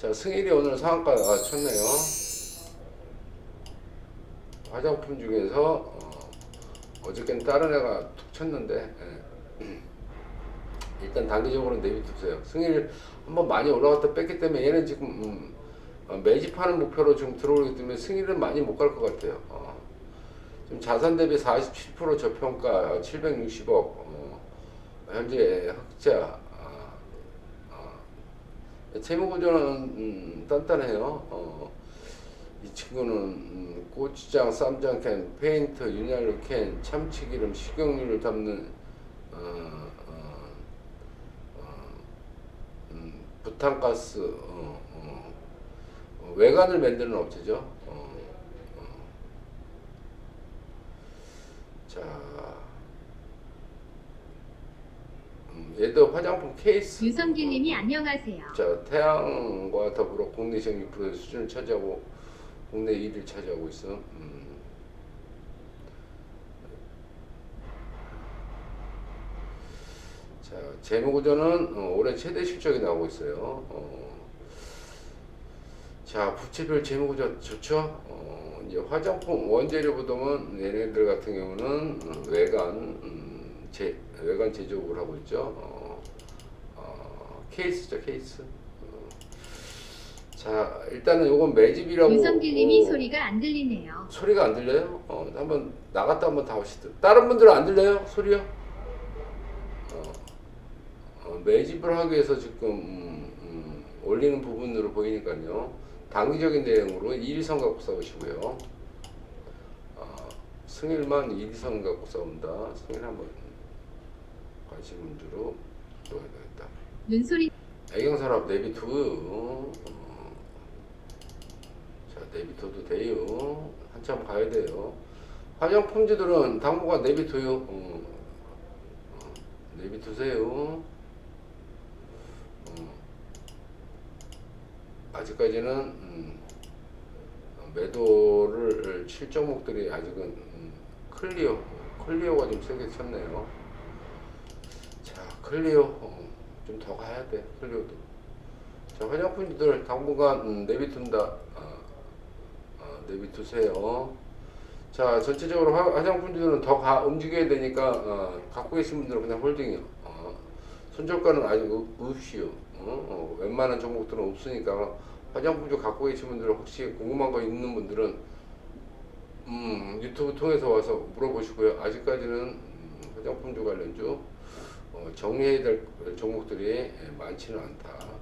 자, 승일이 오늘 상한가 아, 쳤네요. 화장품 중에서 어, 어저께는 다른 애가 툭 쳤는데 예. 일단 단기적으로 내비두세요. 승일 한번 많이 올라갔다 뺐기 때문에 얘는 지금 음, 어, 매집하는 목표로 지금 들어오기 때문에 승일은 많이 못 갈 것 같아요. 어. 지금 자산 대비 47% 저평가 760억 어, 현재 흑자 채무 구조는 음, 단단해요. 어, 이 친구는 음, 고추장, 쌈장 캔, 페인트, 윤활유 캔, 참치기름, 식용유를 담는 어, 어, 어, 음, 부탄가스, 어, 어, 어, 외관을 만드는 업체죠. 어, 어. 자, 음, 얘도 화장품 케이스. 유성길님이 안녕하세요. 자, 태양과 더불어 국내 시장 6% 수준을 차지하고 국내 1위를 차지하고 있어. 음. 자, 재무구조는 어, 올해 최대 실적이 나오고 있어요. 어. 자, 부채별 재무구조 좋죠? 어, 이제 화장품 원재료 부동은 얘네들 같은 경우는 음, 외관 음, 제, 외관 제조업을 하고 있죠. 어, 어, 케이스죠, 케이스. 어. 자, 일단은 요건 매집이라고. 유성길님이 어, 소리가 안 들리네요. 소리가 안 들려요? 어, 한번 나갔다 한번 다 오시더. 다른 분들은 안 들려요? 소리요? 어, 어, 매집을 하기 위해서 지금 음, 음, 올리는 부분으로 보이니까요. 단기적인 대응으로 1위선 갖고 싸우시고요. 어, 승일만 2위선 갖고 싸운다. 승일 한번 관심 문제로 넣어야 되겠다. 눈소리 애경산업 내비투. 어, 자 내비투도 돼요. 한참 가야 돼요. 화장품지들은 당분간 내비투요. 어, 어, 내비투세요. 어, 아직까지는 음, 어, 매도를 칠 종목들이 아직은 음, 클리어 클리어가 좀 세게 쳤네요. 자 클리어 어, 좀더 가야 돼 클리어도. 자 화장품들 당분간 음, 내비둔다. 어, 어, 내비두세요. 자 전체적으로 화, 화장품들은 더 가, 움직여야 되니까 어, 갖고 계신 분들은 그냥 홀딩이요. 어, 손절가는 아직 없- 없이요. 어, 어, 웬만한 종목들은 없으니까 화장품주 갖고 계신 분들 혹시 궁금한 거 있는 분들은 음, 유튜브 통해서 와서 물어보시고요 아직까지는 음, 화장품주 관련주 어, 정리해야 될 종목들이 많지는 않다. 어,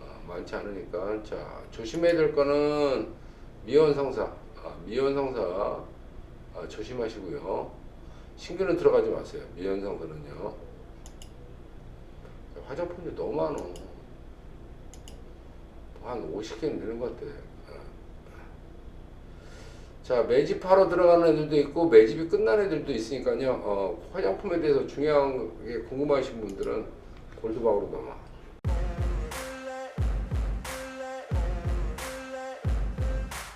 어, 많지 않으니까 자 조심해야 될 거는 미연 상사, 아, 미연 상사 아, 조심하시고요. 신규는 들어가지 마세요. 미연 상사는요. 화장품이 너무 많어. 한 50개는 되는 것 같아. 어. 자 매집하러 들어가는 애들도 있고 매집이 끝난 애들도 있으니까요. 어, 화장품에 대해서 중요한 게 궁금하신 분들은 골드박으로 넘어.